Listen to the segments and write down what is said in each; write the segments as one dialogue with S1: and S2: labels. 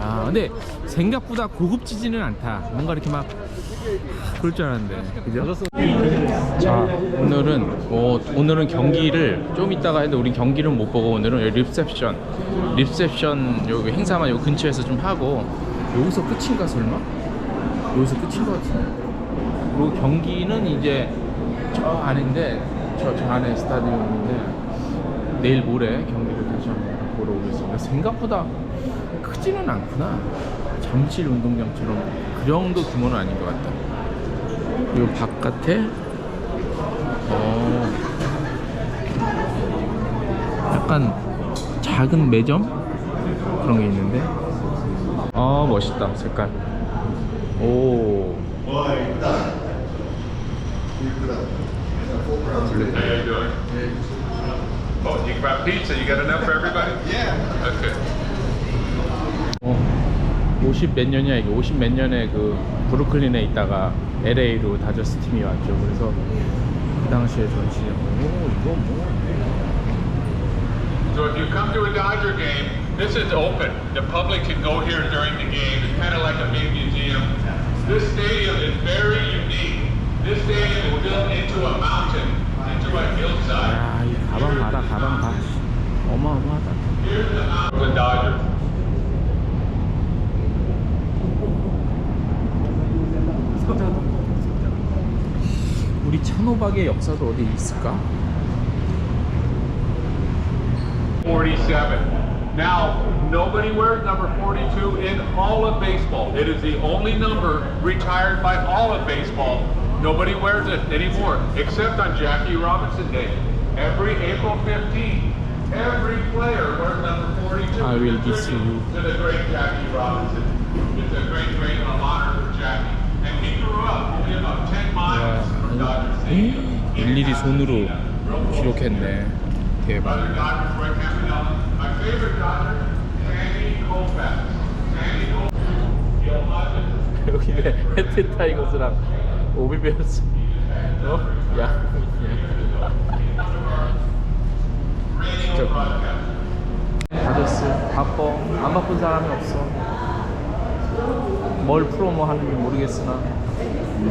S1: 아 근데 생각보다 고급지지는 않다. 뭔가 이렇게 막 그럴 줄 알았는데 그죠? 자 오늘은 어, 오늘은 경기를 좀 이따가 했는데 우린 경기를 못 보고 오늘은 여기 리셉션 리셉션 여기 행사만 요 근처에서 좀 하고 여기서 끝인가 설마? 여기서 끝인 것 같은데 그리고 경기는 이제 저 안인데 저, 저 안에 스타디움인데 내일 모레 경기를 다시 한번 보러 오겠습니다 생각보다 크지는 않구나 잠실 운동장처럼 그 정도 규모는 아닌 것 같다 그리고 바깥에 어 약간 작은 매점 그런 게 있는데 아 멋있다 색깔 오
S2: How you doing? Oh, you got pizza? You got enough for everybody? Yeah. Okay.
S1: 어, 50 몇 년이야 이게 50 몇 년에 그 브루클린에 있다가 LA로 다저스 팀이 왔죠 그래서 그 당시에 전시장 오 이거 뭐
S2: So if you come to a Dodger game, this is open. The public can go here during the game. It's kind of like a big museum. This stadium is very unique. This stadium is built into a mountain, into a hillside.
S1: 야, 이 가방 봐라, 가방 봐. 어마어마하다.
S2: Here's the mountain of the Dodgers.
S1: 우리 찬호박의 역사도 어디 있을까?
S2: 47. Now, nobody wears number 42 in all of baseball. It is the only number retired by all of baseball. Nobody wears it anymore, except on Jackie Robinson Day. Every April 15th, every player wears number 42.
S1: I will
S2: in
S1: kiss
S2: tribute
S1: you.
S2: To the great Jackie Robinson. It's a great, great honor
S1: 일일이 손으로 기록했네. 대박. 여기네 해트 타이거스랑 오비베어스. 어? 야. 진짜. 다졌어. 바빠. 안 바쁜 사람이 없어. 뭘 프로모 하는지 모르겠으나.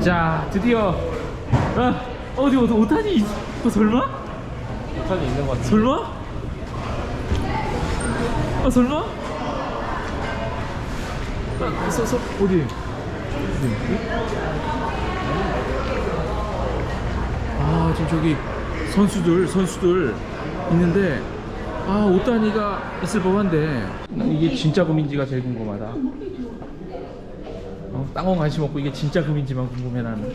S1: 자, 드디어. 아, 어디 어디 오타니 있- 어, 설마? 오타니 있는 것 같아. 설마? 아 설마? 아, 서, 서, 어디? 아 지금 저기 선수들 선수들 있는데 아 옷단위가 있을 법한데 난 이게 진짜 금인지가 제일 궁금하다 어, 땅콩 관심 없고 이게 진짜 금인지만 궁금해 나는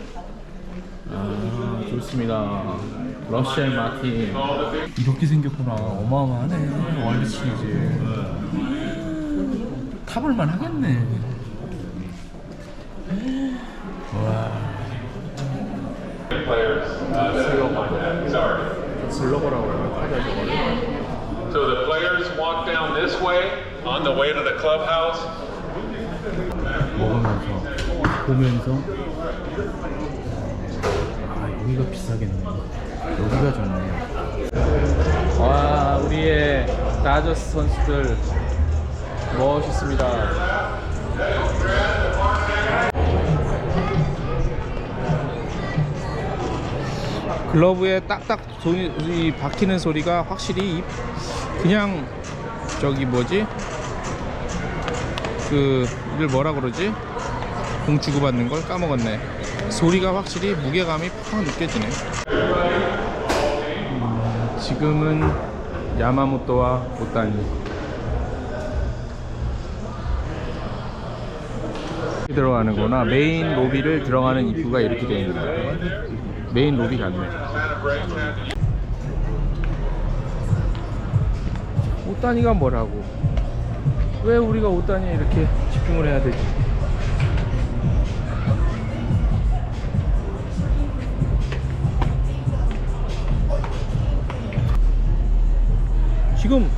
S1: 아 좋습니다 러시안 마틴 이렇게 생겼구나 어마어마하네 월드 시리즈 타볼만 하겠네.
S2: Uh, sorry.
S1: 슬로거라고 해요 타자 저거를
S2: So the players walk down this way on the way to the clubhouse.
S1: 먹으면서 보면서 아 여기가 비싸겠네 여기가 좋네. 와 우리의 다저스 선수들 멋있습니다. 글러브에 딱딱 소리 박히는 소리가 확실히 이- 그냥 저기 뭐지? 그 이걸 뭐라 그러지? 공 주고받는 걸 까먹었네 소리가 확실히 무게감이 팍 느껴지네. 음, 지금은 야마모토와 오타니. 들어가는구나. 메인 로비를 들어가는 입구가 이렇게 되어 있는 거야. 메인 로비 같네. 오타니가 뭐라고? 왜 우리가 오타니에 이렇게 집중을 해야 되지 지금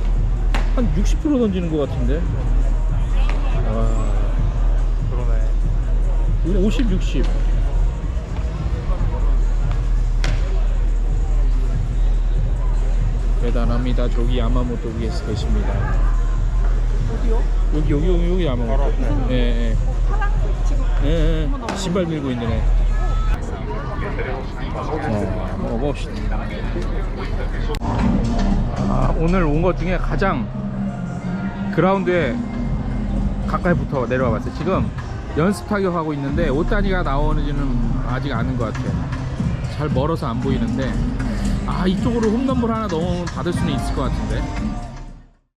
S1: 한 60% 던지는 것 같은데. 아. 그러네. 우리 50, 60 대단합니다. 저기 야마모토 위에서 계십니다.
S3: 어디요?
S1: 여기 여기 여기 여기 아마 바로 앞에. 예, 예.
S3: 파란색 지금
S1: 예, 예. 신발 밀고 있는 애. 어, 먹어봅시다 아, 오늘 온 것 중에 가장 그라운드에 가까이 붙어 내려와 봤어요. 지금 연습 타격하고 있는데 옷단위가 나오는지는 아직 아는 것 같아요. 잘 멀어서 안 보이는데. 아 이쪽으로 홈런볼 하나 넣으면 받을 수는 있을 것 같은데